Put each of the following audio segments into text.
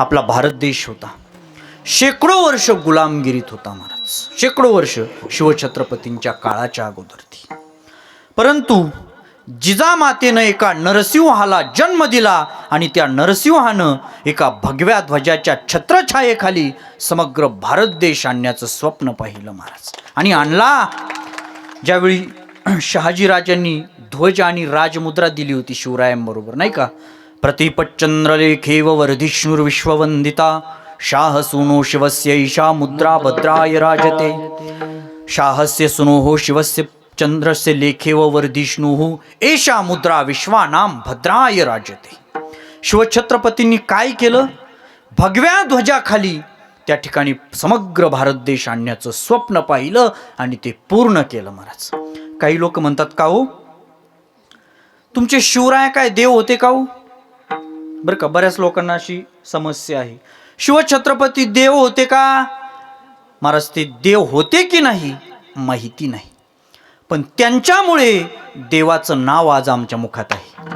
आपला भारत देश होता. शेकडो वर्ष गुलामगिरीत होता महाराज. शेकडो वर्ष शिवछत्रपतींच्या काळाच्या अगोदर ती. परंतु जिजामातेनं एका नरसिंहाला जन्म दिला आणि त्या नरसिंहानं एका भगव्या ध्वजाच्या छत्रछायेखाली समग्र भारत देश आणण्याचं स्वप्न पाहिलं महाराज. आणि आणला. ज्यावेळी शहाजीराजांनी ध्वज आणि राजमुद्रा दिली होती शिवरायांबरोबर नाही का? प्रतिपच्चंद्रलेखेव वर्धिष्णुर्विश्ववंदिता शाह सुनो शिवस्य मुद्रा भद्राय राजते। शाहस्य सुनोः शिवस्य चंद्रस्य लेखेव वर्धिष्णुः। एषा मुद्रा विश्वानाम भद्राय राजते। शिवछत्रपतींनी काय केलं? भगव्या ध्वजाखाली त्या ठिकाणी समग्र भारत देश आणण्याचं स्वप्न पाहिलं आणि ते पूर्ण केलं महाराज. काही लोक म्हणतात का हो? तुमचे शिवराय काय देव होते का हो? बरं का बऱ्याच लोकांना अशी समस्या आहे. शिवछत्रपती देव होते का? महाराज ते देव होते की नाही माहिती नाही. पण त्यांच्यामुळे देवाचं नाव आज आमच्या मुखात आहे.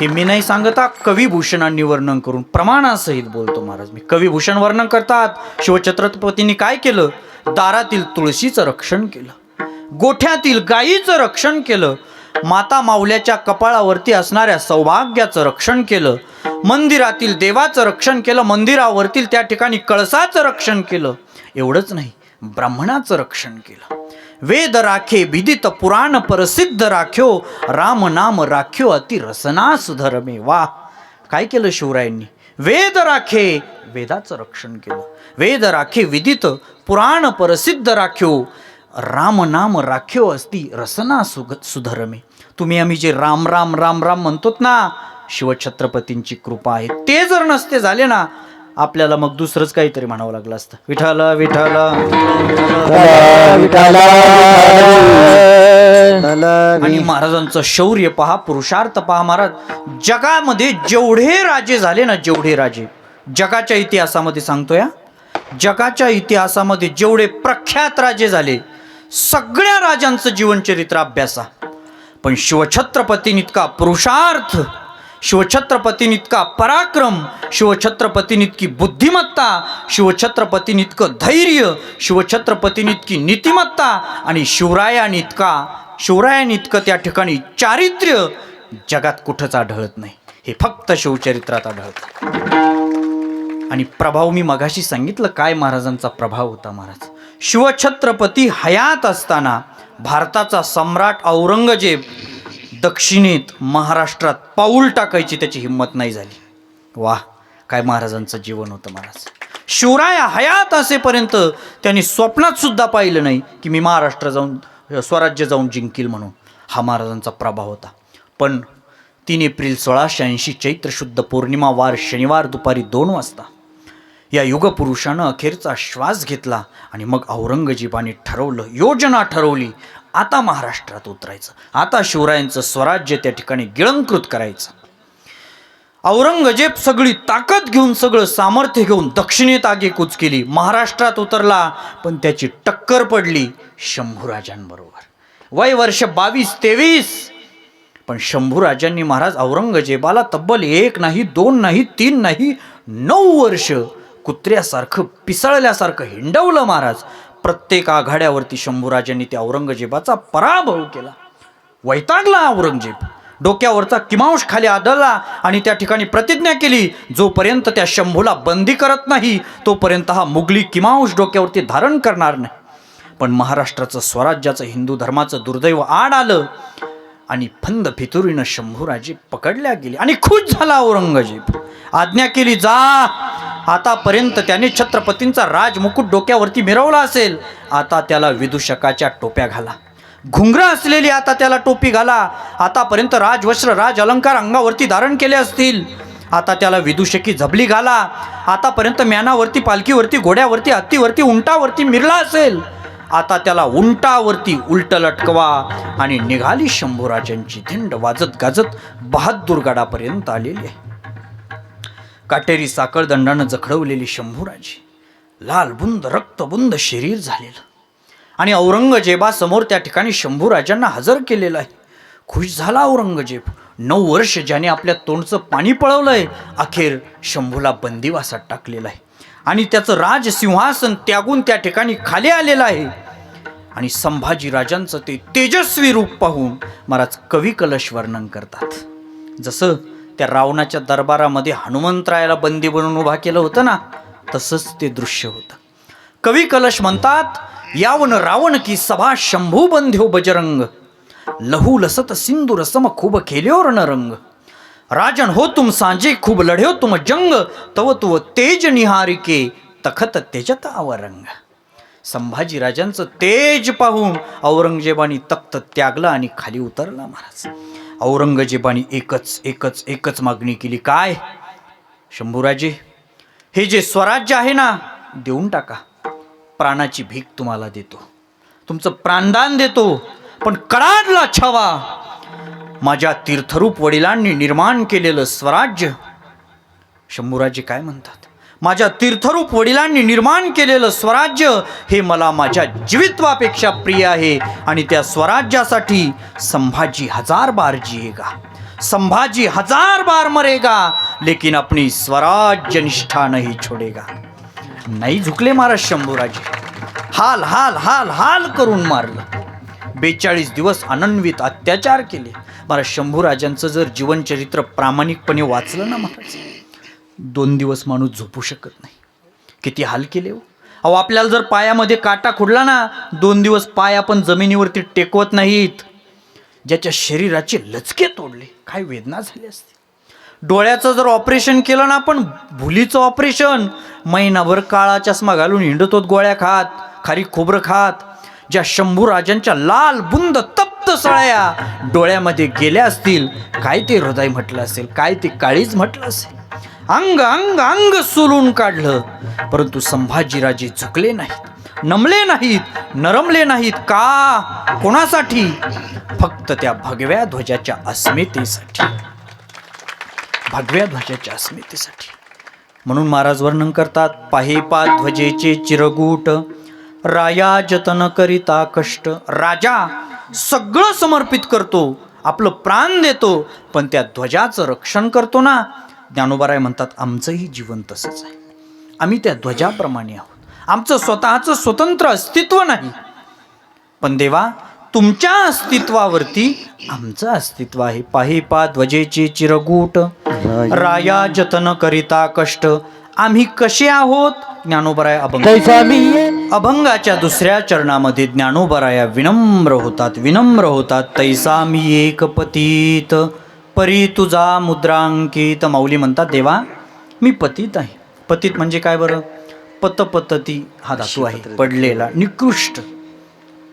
हे मी नाही सांगत कविभूषणांनी वर्णन करून प्रमाणासहित बोलतो महाराज मी. कविभूषण वर्णन करतात. शिवछत्रपतींनी काय केलं? दारातील तुळशीचं रक्षण केलं. गोठ्यातील गायीचं रक्षण केलं. माता माऊल्याच्या कपाळावरती असणाऱ्या सौभाग्याचं रक्षण केलं. मंदिरातील देवाचं रक्षण केलं मंदिरावरतील त्या ठिकाणी कळसाचं रक्षण केलं. एवढंच नाही ब्राह्मणाचं रक्षण केलं. वेद राखे विदित पुराण प्रसिद्ध राख्यो राम नाम राख्यो अति रसनास धर्मे वा. काय केलं शिवरायांनी? वेद राखे वेदाचं रक्षण केलं. वेद राखे विदित पुराण प्रसिद्ध राख्यो राम नाम राख्यो असती रसना सुग सुधरमे. तुम्ही आम्ही जे राम राम राम राम म्हणतोत ना शिवछत्रपतींची कृपा आहे ते जर नसते झाले ना आपल्याला मग दुसरंच काहीतरी म्हणावं लागलं असतं. विठाल विठाल आणि महाराजांचं शौर्य पहा पुरुषार्थ पहा महाराज. जगामध्ये जेवढे राजे झाले ना जेवढे राजे. जगाच्या इतिहासामध्ये सांगतो या जगाच्या इतिहासामध्ये जेवढे प्रख्यात राजे झाले सगळ्या राजांचं जीवनचरित्र अभ्यासा पण शिवछत्रपतीन इतका पुरुषार्थ शिवछत्रपतीन इतका पराक्रम शिवछत्रपतीन इतकी बुद्धिमत्ता शिवछत्रपतीन इतकं धैर्य शिवछत्रपतीन इतकी नीतिमत्ता आणि शिवरायान इतका शिवरायान इतकं त्या ठिकाणी चारित्र्य जगात कुठंच आढळत नाही. हे फक्त शिवचरित्रात आढळतं. आणि प्रभाव मी मगाशी सांगितलं काय महाराजांचा प्रभाव होता महाराज? शिवछत्रपती हयात असताना भारताचा सम्राट औरंगजेब दक्षिणेत महाराष्ट्रात पाऊल टाकायची त्याची हिंमत नाही झाली. वाह काय महाराजांचं जीवन होतं महाराज. शिवराय हयात असेपर्यंत त्यांनी स्वप्नात सुद्धा पाहिलं नाही की मी महाराष्ट्र जाऊन स्वराज्य जाऊन जिंकील म्हणून. हा महाराजांचा प्रभाव होता. पण तीन एप्रिल सोळाशे ऐंशी चैत्र शुद्ध पौर्णिमा वार शनिवार दुपारी दोन वाजता या युगपुरुषानं अखेरचा श्वास घेतला आणि मग औरंगजेबाने ठरवलं योजना ठरवली आता महाराष्ट्रात उतरायचं. आता शिवरायांचं स्वराज्य त्या ठिकाणी गिळंकृत करायचं. औरंगजेब सगळी ताकद घेऊन सगळं सामर्थ्य घेऊन दक्षिणेत आगेकूच केली महाराष्ट्रात उतरला पण त्याची टक्कर पडली शंभूराजांबरोबर. वय वर्ष बावीस तेवीस. पण शंभूराजांनी महाराज औरंगजेबाला तब्बल एक नाही दोन नाही तीन नाही नऊ वर्ष कुत्र्यासारखं पिसळल्यासारखं हिंडवलं महाराज. प्रत्येक आघाड्यावरती शंभूराजांनी त्या औरंगजेबाचा पराभव केला. वैतागला औरंगजेब. डोक्यावरचा किमांश खाली आदळला आणि त्या ठिकाणी प्रतिज्ञा केली जोपर्यंत त्या शंभूला बंदी करत नाही तोपर्यंत हा मुघली किमांश डोक्यावरती धारण करणार नाही. पण महाराष्ट्राचं स्वराज्याचं हिंदू धर्माचं दुर्दैव आड आलं आणि फंद फितुरीनं शंभूराजे पकडल्या गेले. आणि खुश झाला औरंगजेब. आज्ञा केली जा आतापर्यंत त्याने छत्रपतींचा राजमुकुट डोक्यावरती मिरवला असेल. आता त्याला विदूषकाच्या टोप्या घाला. घुंगरा असलेली आता त्याला टोपी घाला. आतापर्यंत राजवस्त्र राज अलंकार अंगावरती धारण केले असतील. आता त्याला विदूषकी झबली घाला. आतापर्यंत म्यानावरती पालखीवरती घोड्यावरती हत्तीवरती उंटावरती मिरला असेल. आता त्याला उंटावरती उलट लटकवा आणि निघाली शंभूराजांची धिंड वाजत गाजत बहादूरगडापर्यंत आलेली आहे. काटेरी साखळदंडानं जखडवलेली शंभूराजी. लालबुंद रक्तबुंद शरीर झालेलं. आणि औरंगजेबासमोर त्या ठिकाणी शंभूराजांना हजर केलेलं आहे. खुश झाला औरंगजेब. नऊ वर्ष ज्याने आपल्या तोंडचं पाणी पळवलंय अखेर शंभूला बंदिवासात टाकलेलं आहे. आणि त्याचं राज सिंहासन त्यागून त्या ठिकाणी खाली आलेलं आहे. आणि संभाजी राजांचं ते तेजस्वी रूप पाहून महाराज कवी कलश वर्णन करतात. जसं त्या रावणाच्या दरबारामध्ये हनुमंतरायाला बंदी बनवून उभा केलं होतं ना तसंच ते दृश्य होतं. कवी कलश म्हणतात यावन रावण की सभा शंभू बंध्यो बजरंग लहू लसत सिंदूर सम खूब खेल्यो रंग राजन हो तुम सांजे खूब लढ्यो तुम जंग तव तुव तेज निहारिके तखत तेजत अवरंग संभाजी राजांचं तेज पाहून औरंगजेबानी तख्त त्यागला आणि खाली उतरला महाराज. औरंगजेबाने एकच एकच एकच मागणी केली. काय? शंभूराजे हे जे स्वराज्य आहे ना देऊन टाका. प्राणाची भीक तुम्हाला देतो. तुमचं प्राणदान देतो पण कडाडला छावा. माझ्या तीर्थरूप वडिलांनी निर्माण केलेलं स्वराज्य शंभूराजे काय म्हणतात? माझ्या तीर्थरूप वडिलांनी निर्माण केलेलं स्वराज्य हे मला माझ्या जीवित्वापेक्षा प्रिय आहे. आणि त्या स्वराज्यासाठी संभाजी हजार बार जिएगा. संभाजी हजार बार मरेगा लेकिन अपनी स्वराज्य निष्ठा नाही छोडेगा. नाही झुकले महाराज शंभूराजे. हाल हाल हाल हाल करून मारलं. बेचाळीस दिवस अनन्वित अत्याचार केले. महाराज शंभूराजांचं जर जीवनचरित्र प्रामाणिकपणे वाचलं ना महाराज. दोन दिवस माणूस झोपू शकत नाही. किती हाल केले हो. अहो आपल्याला जर पायामध्ये काटा खुडला ना दोन दिवस पाय आपण जमिनीवरती टेकवत नाहीत. ज्याच्या शरीराचे लचके तोडले. काय वेदना झाली असते. डोळ्याचं जर ऑपरेशन केलं ना आपण भुलीचं ऑपरेशन महिनाभर काळा चष्मा घालून हिंडतोत गोळ्या खात खारी खोबरं खात ज्या शंभू राजांच्या लाल बुंद तप्त सळ्या डोळ्यामध्ये गेल्या असतील काय ते हृदय म्हटलं असेल काय ते काळीज म्हटलं असेल. अंग अंग अंग सोलून काढलं. परंतु संभाजीराजे झुकले नाहीत नमले नाहीत नरमले नाहीत का? कोणासाठी? फक्त त्या भगव्या ध्वजाच्या अस्मितेसाठी. भगव्या ध्वजाच्या अस्मितेसाठी. म्हणून महाराज वर्णन करतात पाहिपा ध्वजेचे चिरगूट राया जतन करिता कष्ट. राजा सगळं समर्पित करतो आपलं प्राण देतो पण त्या ध्वजाचं रक्षण करतो ना? ज्ञानोबाराय म्हणतात आमचंही जीवन तसंच आहे. आम्ही त्या ध्वजाप्रमाणे आहोत. आमचं स्वतःचं स्वतंत्र अस्तित्व नाही. पण देवा तुमच्या अस्तित्वावरती आमचं अस्तित्व आहे. पाही पा ध्वजेचे चिरगूट. राया जतन करिता कष्ट. आम्ही कसे आहोत? ज्ञानोबराय अभंग. अभंगाच्या दुसऱ्या चरणामध्ये ज्ञानोबराया विनम्र होतात विनम्र होतात. तैसा मी एक पतीत. परी तुझा मुद्रांकित माऊली म्हणतात देवा मी पतीत आहे. पतीत म्हणजे काय बरं? पतपतती हा धातू आहे पडलेला निकृष्ट.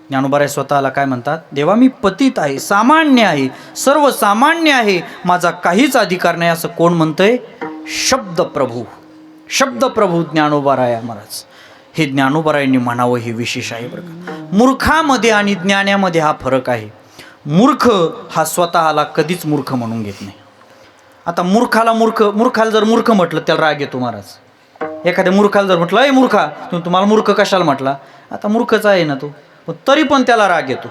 ज्ञानोबाराय स्वतःला काय म्हणतात? देवा मी पतित आहे सामान्य आहे सर्वसामान्य आहे माझा काहीच अधिकार नाही असं कोण म्हणतंय? शब्द प्रभू शब्द प्रभू ज्ञानोबाराया महाराज. हे ज्ञानोबारायांनी म्हणावं हे विशेष आहे बरं का. मूर्खामध्ये आणि ज्ञानामध्ये हा फरक आहे. मूर्ख हा स्वतःला कधीच मूर्ख म्हणून घेत नाही. आता मूर्खाला मूर्ख मूर्खाला जर मूर्ख म्हटलं त्याला राग येतो महाराज. एखाद्या मूर्खाला जर म्हटलं अय मूर्खा तुम्ही तुम्हाला मूर्ख कशाला म्हटला? आता मूर्खच आहे ना तो. तरी पण त्याला राग येतो.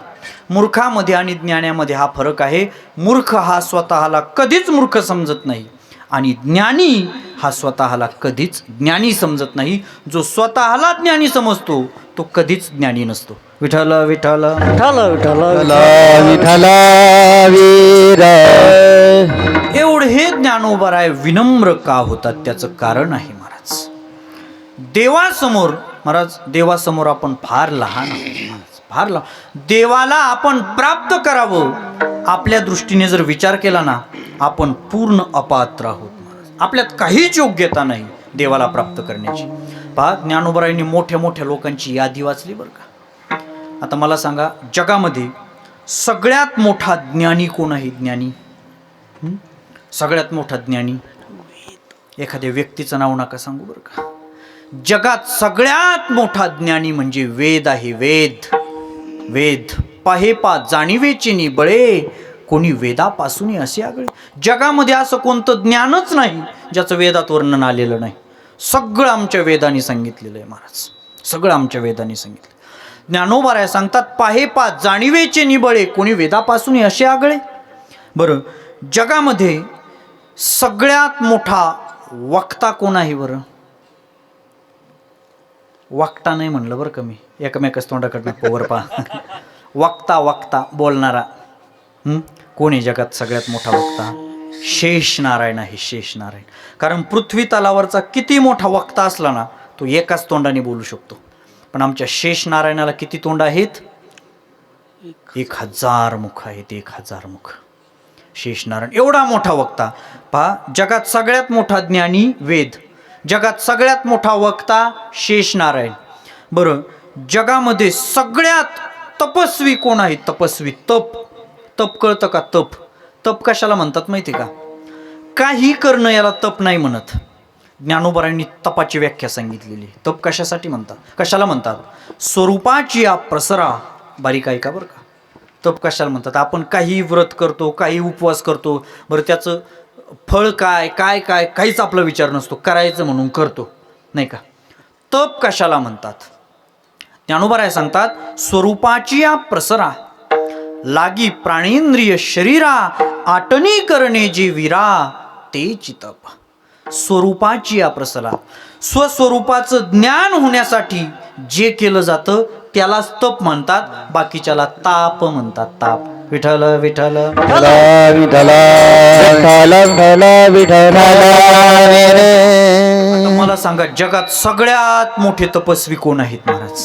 मूर्खामध्ये आणि ज्ञानामध्ये हा फरक आहे. मूर्ख हा स्वतःला कधीच मूर्ख समजत नाही. आणि ज्ञानी हा स्वतःला कधीच ज्ञानी समजत नाही. जो स्वतःला ज्ञानी समजतो तो कधीच ज्ञानी नसतो. विठ्ठल विठ्ठल विठ्ठल विठ्ठल विठ्ठला विठ्ठला. वीर. एवढे ज्ञानोबराय विनम्र का होतात त्याचं कारण आहे महाराज. देवासमोर महाराज देवासमोर आपण फार लहान आहोत फार लहान. देवाला आपण प्राप्त करावं आपल्या दृष्टीने जर विचार केला ना आपण पूर्ण अपात्र आहोत महाराज. आपल्यात काहीच योग्यता नाही देवाला प्राप्त करण्याची. पहा ज्ञानोबरायांनी मोठ्या मोठ्या लोकांची यादी वाचली बरं का? आता मला सांगा जगामध्ये सगळ्यात मोठा ज्ञानी कोण आहे ज्ञानी? सगळ्यात मोठा ज्ञानी एखाद्या व्यक्तीचं नाव नका सांगू बरं का? जगात सगळ्यात मोठा ज्ञानी म्हणजे वेद आहे वेद. वेद. पाहे पा जाणीवेचे निबळे कोणी वेदापासून असे आगळे. जगामध्ये असं कोणतं ज्ञानच नाही ज्याचं वेदात वर्णन आलेलं नाही. सगळं आमच्या वेदाने सांगितलेलं आहे महाराज. सगळं आमच्या वेदाने सांगितलं. ज्ञानोबाराय सांगतात पाहे पा जाणीवेचे निबळे कोणी वेदापासून असे आगळे? बरं जगामध्ये सगळ्यात मोठा वक्ता कोण आहे बरं? वक्ता नाही म्हणलं बरं का मी. एकमेकच तोंडाकडनं पोवर पा वक्ता वक्ता बोलणारा. कोण आहे जगात सगळ्यात मोठा वक्ता? शेष नारायण आहे शेष नारायण. कारण पृथ्वी तलावरचा किती मोठा वक्ता असला ना तो एकाच तोंडाने बोलू शकतो. पण आमच्या शेष नारायणाला किती तोंड आहेत? एक हजार मुख आहेत एक हजार मुख. शेषनारायण एवढा मोठा वक्ता. पहा जगात सगळ्यात मोठा ज्ञानी वेद. जगात सगळ्यात मोठा वक्ता शेष नारायण. बरं जगामध्ये सगळ्यात तपस्वी कोण आहे? तपस्वी तप. तप कळतं का तप? तप कशाला म्हणतात माहिती का? काही करणं याला तप नाही म्हणत. ज्ञानोबरांनी तपाची व्याख्या सांगितलेली. आहे. तप कशासाठी म्हणतात? कशाला म्हणतात? स्वरूपाची या प्रसरा. बारीक आहे का बरं का. तप कशाला म्हणतात? आपण काही व्रत करतो काही उपवास करतो. बरं त्याचं फळ काय काय काय काहीच आपला विचार नसतो. करायचं म्हणून करतो. नाही का? तप कशाला म्हणतात? ज्ञानोबराय सांगतात स्वरूपाची या प्रसरा. लागी प्राणेंद्रिय शरीरा आटणी करणे जे वीरा ते चितप. स्वरूपाची या प्रसरा स्वस्वरूपाचं ज्ञान होण्यासाठी जे केलं जातं त्यालाच तप म्हणतात बाकीच्याला ताप म्हणतात ताप. विठल विठल विठला विठला विठला विठला आता मला सांगा जगात सगळ्यात मोठे तपस्वी कोण आहेत महाराज?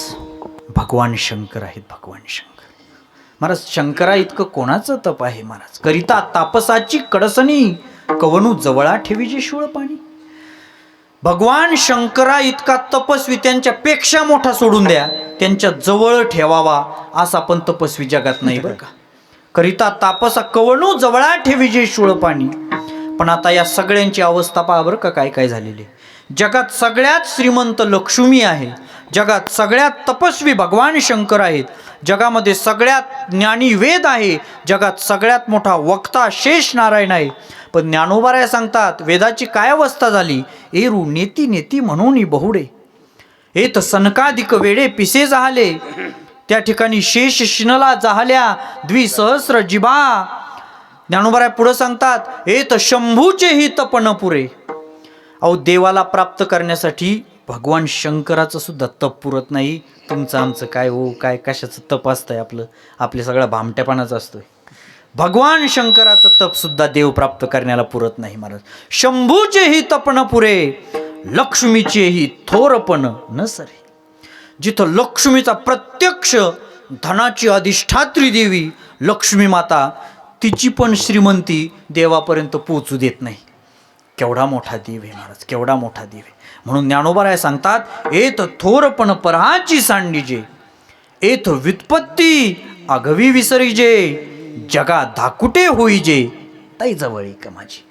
भगवान शंकर आहेत भगवान शंकर. महाराज शंकरा इतकं कोणाचं तप आहे महाराज? करिता तापसाची कडसणी कवणू जवळा ठेवी जे पाणी. भगवान शंकरा इतका तपस्वी त्यांच्या पेक्षा मोठा सोडून द्या त्यांच्या जवळ ठेवावा असा पण तपस्वी जगात नाही बरं का? करिता तापसा कवणू जवळा ठेवी जे पाणी. पण आता या सगळ्यांची अवस्था पहा बरं का काय काय झालेली आहे. जगात सगळ्यात श्रीमंत लक्ष्मी आहे. जगात सगळ्यात तपस्वी भगवान शंकर आहेत. जगामध्ये सगळ्यात ज्ञानी वेद आहे. जगात सगळ्यात मोठा वक्ता शेष नारायण आहे. पण ज्ञानोबाराय सांगतात वेदाची काय अवस्था झाली? एरू नेती नेती म्हणून बहुडे. एत सनकाधिक वेडे पिसे जाहले. त्या ठिकाणी शेष शिनला जाहल्या. द्विसहस्र जिबा. ज्ञानोबाराय पुढं सांगतात एत शंभूचे हित पण पुरे अहो देवाला प्राप्त करण्यासाठी भगवान शंकराचं सुद्धा तप पुरत नाही. तुमचं आमचं काय हो काय कशाचं तप असतंय आपलं? आपले सगळं भामट्यापणाचं असतोय. भगवान शंकराचं तप सुद्धा देव प्राप्त करण्याला पुरत नाही महाराज. शंभूचेही तपण पुरे लक्ष्मीचेही थोरपण न सरे जिथं लक्ष्मीचा प्रत्यक्ष धनाची अधिष्ठात्री देवी लक्ष्मी माता तिची पण श्रीमंती देवापर्यंत पोचू देत नाही. केवढा मोठा देव आहे महाराज. केवढा मोठा देव आहे. म्हणून ज्ञानोबाराय सांगतात एत थोरपण पराची सांडीजे एथ व्युत्पत्ती आगवी विसरीजे जगा धाकुटे होईजे. ताई जवळ का माझी.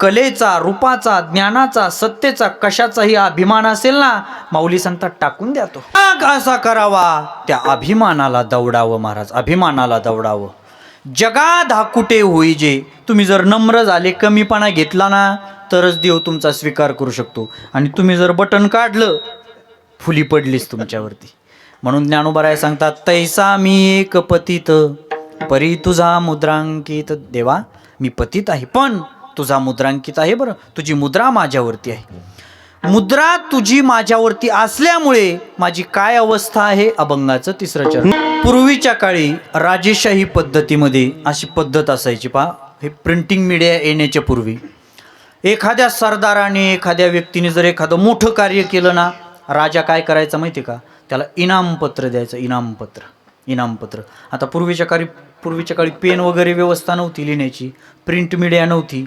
कलेचा रूपाचा ज्ञानाचा सत्तेचा कशाचाही अभिमान असेल ना माऊली सांगतात टाकून द्या तो. असा करावा? त्या अभिमानाला दौडावं महाराज अभिमानाला दौडावं. जगा धाकुटे होईजे. तुम्ही जर नम्र झाले कमीपणा घेतला ना तरच देव तुमचा स्वीकार करू शकतो. आणि तुम्ही जर बटन काढलं फुली पडलीच तुमच्यावरती. म्हणून ज्ञानोबराय सांगतात तैसा मी एक पतित परी तुझा मुद्रांकित. देवा मी पतित आहे पण तुझा मुद्रांकित आहे बरं. तुझी मुद्रा माझ्यावरती आहे. मुद्रा तुझी माझ्यावरती असल्यामुळे माझी काय अवस्था आहे? अभंगाचं तिसरं चरण. पूर्वीच्या काळी राजेशाही पद्धतीमध्ये अशी पद्धत असायची पहा. हे प्रिंटिंग मीडिया येण्याच्या पूर्वी. एखाद्या सरदाराने एखाद्या व्यक्तीने जर एखादं मोठं कार्य केलं ना राजा काय करायचा माहिती का? त्याला इनामपत्र द्यायचं इनामपत्र इनामपत्र. आता पूर्वीच्या काळी पूर्वीच्या काळी पेन वगैरे व्यवस्था नव्हती लिहिण्याची प्रिंट मीडिया नव्हती.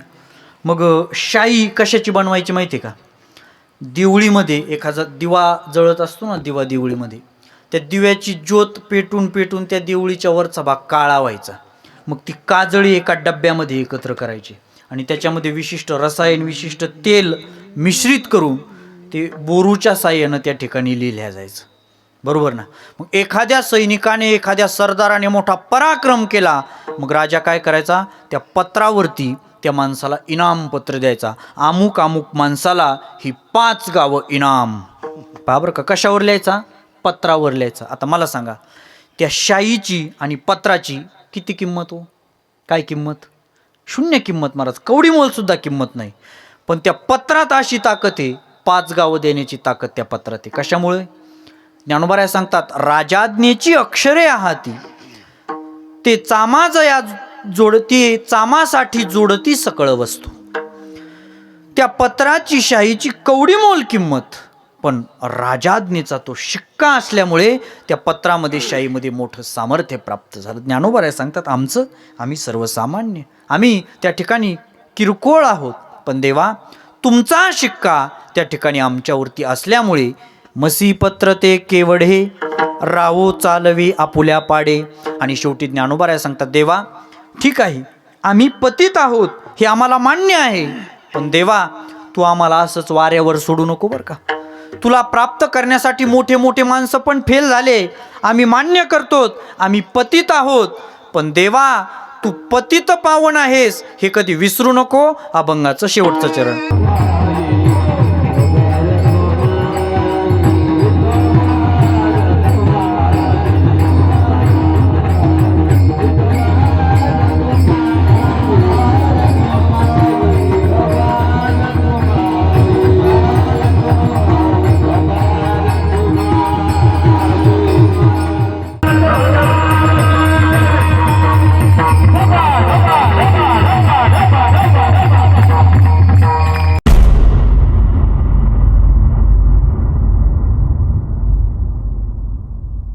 मग शाई कशाची बनवायची माहिती का? दिवळीमध्ये एखादा दिवा जळत असतो ना दिवा दिवळीमध्ये त्या दिव्याची ज्योत पेटून पेटून त्या दिवळीच्या वरचा भाग काळा व्हायचा. मग ती काजळी एका डब्यामध्ये एकत्र करायची. आणि त्याच्यामध्ये विशिष्ट रसायन विशिष्ट तेल मिश्रित करून ते बोरूच्या साह्यानं त्या ठिकाणी लिहिल्या जायचं. बरोबर ना? मग एखाद्या सैनिकाने एखाद्या सरदाराने मोठा पराक्रम केला मग राजा काय करायचा? त्या पत्रावरती त्या माणसाला इनाम पत्र द्यायचा. अमुक अमुक माणसाला ही पाच गावं इनाम. पहा बरं का कशावर लिहायचा? पत्रावर लिहायचा. आता मला सांगा त्या शाईची आणि पत्राची किती किंमत हो? काय किंमत? शून्य किंमत महाराज. कवडी मोलसुद्धा किंमत नाही. पण त्या पत्रात अशी ताकद आहे पाच गावं देण्याची ताकद त्या पत्रात आहे. कशामुळे? ज्ञानोबाऱ्या सांगतात राजाज्ञेची अक्षरे आहाती. ते चामाज या जोडती चामासाठी जोडती सकळ वस्तू. त्या पत्राची शाहीची कवडी मोल किंमत. पण राजाज्ञेचा तो शिक्का असल्यामुळे त्या पत्रामध्ये शाहीमध्ये मोठं सामर्थ्य प्राप्त झालं. ज्ञानोबाराय सांगतात आमचं आम्ही सर्वसामान्य. आम्ही त्या ठिकाणी किरकोळ आहोत. पण देवा तुमचा शिक्का त्या ठिकाणी आमच्यावरती असल्यामुळे मसीपत्र ते केवढे रावो चालवी आपुल्या पाडे. आणि शेवटी ज्ञानोबाराय सांगतात देवा ठीक आहे आम्ही पतित आहोत हे आम्हाला मान्य आहे. पण देवा तू आम्हाला असंच वाऱ्यावर सोडू नको बरं का. तुला प्राप्त करण्यासाठी मोठे मोठे माणसं पण फेल झाले. आम्ही मान्य करतो आम्ही पतित आहोत. पण देवा तू पतित पावन आहेस हे कधी विसरू नको अभंगाचं शेवटचं चरण.